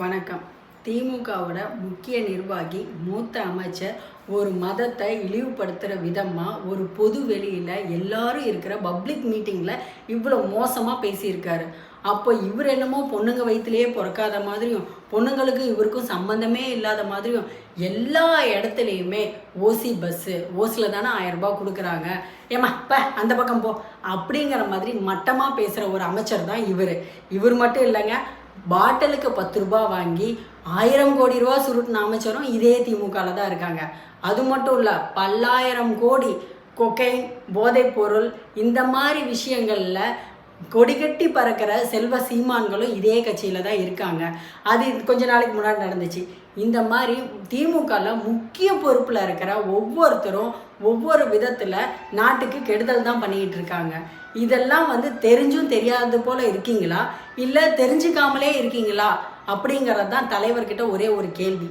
வணக்கம். திமுகவோட முக்கிய நிர்வாகி மூத்த அமைச்சர் ஒரு மதத்தை இழிவுபடுத்துகிற விதமாக ஒரு பொது வெளியில் எல்லாரும் இருக்கிற பப்ளிக் மீட்டிங்கில் இவ்வளோ மோசமாக பேசியிருக்காரு. அப்போ இவர் என்னமோ பொண்ணுங்க வயிற்றுலேயே பிறக்காத மாதிரியும் பொண்ணுங்களுக்கு இவருக்கும் சம்மந்தமே இல்லாத மாதிரியும் எல்லா இடத்துலையுமே ஓசி பஸ்ஸு ஓசியில் தானே ஆயரரூபா கொடுக்குறாங்க. ஏம்மா இப்போ அந்த பக்கம் போ. அப்படிங்கிற மாதிரி மட்டமாக பேசுகிற ஒரு அமைச்சர் தான் இவர். இவர் மட்டும் இல்லைங்க பாட்டிலுக்கு பத்து ரூபாய் வாங்கி ஆயிரம் கோடி ரூபா சுருட்டின அமைச்சரும் இதே திமுகவில் தான் இருக்காங்க. அது மட்டும் இல்லை பல்லாயிரம் கோடி கொக்கைன் போதைப்பொருள் இந்த மாதிரி விஷயங்களில் கொடிகட்டி பறக்கிற செல்வ சீமான்களும் இதே கட்சியில் தான் இருக்காங்க. அது கொஞ்ச நாளைக்கு முன்னாடி நடந்துச்சு. இந்த மாதிரி திமுகவில் முக்கிய பொறுப்பில் இருக்கிற ஒவ்வொருத்தரும் ஒவ்வொரு விதத்தில் நாட்டுக்கு கெடுதல் தான் பண்ணிக்கிட்டு இருக்காங்க. இதெல்லாம் வந்து தெரிஞ்சும் தெரியாதது போல் இருக்கீங்களா? இல்லை தெரிஞ்சுக்காமலே இருக்கீங்களா? அப்படிங்கிறது தான் தலைவர்கிட்ட ஒரே ஒரு கேள்வி.